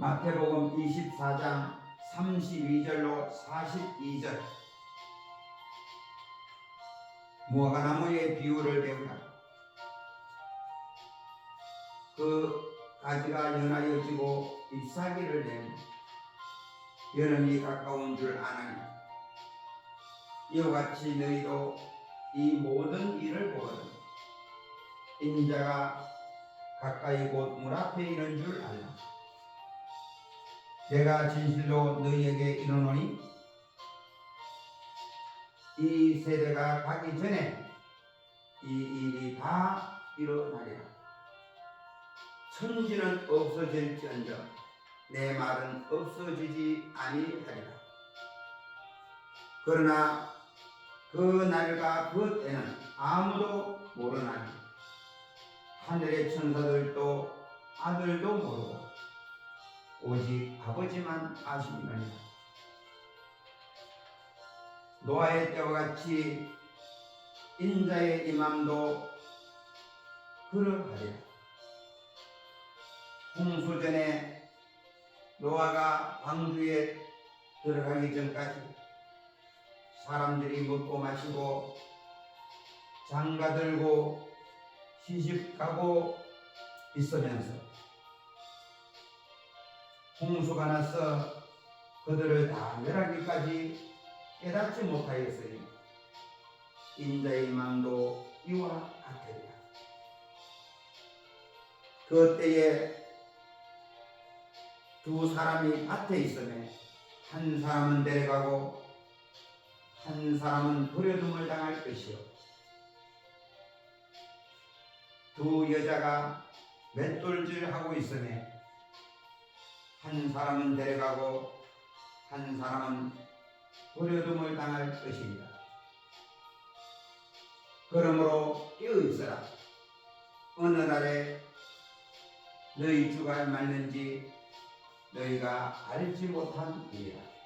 마태복음 24장 32절로 42절. 무화과 나무의 비유를 배우라 그 가지가 연하여 지고 잎사귀를 내며 여름이 가까운 줄 아나니 이와 같이 너희도 이 모든 일을 보거든. 인자가 가까이 곧 문 앞에 있는 줄 알라 내가 진실로 너희에게 이르노니 이 세대가 가기 전에 이 일이 다 일어나리라. 천지는 없어질지언정 내 말은 없어지지 아니하리라. 그러나 그 날과 그 때는 아무도 모르나니 하늘의 천사들도 아들도 모르고 오직 아버지만 아시니라 노아의 때와 같이 인자의 임함도 그러하리라 홍수 전에 노아가 방주에 들어가기 전까지 사람들이 먹고 마시고 장가 들고 시집 가고 있으면서 홍수가 나서 그들을 다 멸하기까지 깨닫지 못하였으니 인자의 마음도 이와 같으리라. 그 때에 두 사람이 밭에 있으며 한 사람은 데려가고 한 사람은 버려둠을 당할 것이요 두 여자가 맷돌질 하고 있으며 한 사람은 데려가고 한 사람은 버려둠을 당할 것입니다. 그러므로 깨어 있어라. 어느 날에 너희 주가 말는지 너희가 알지 못한 일이라.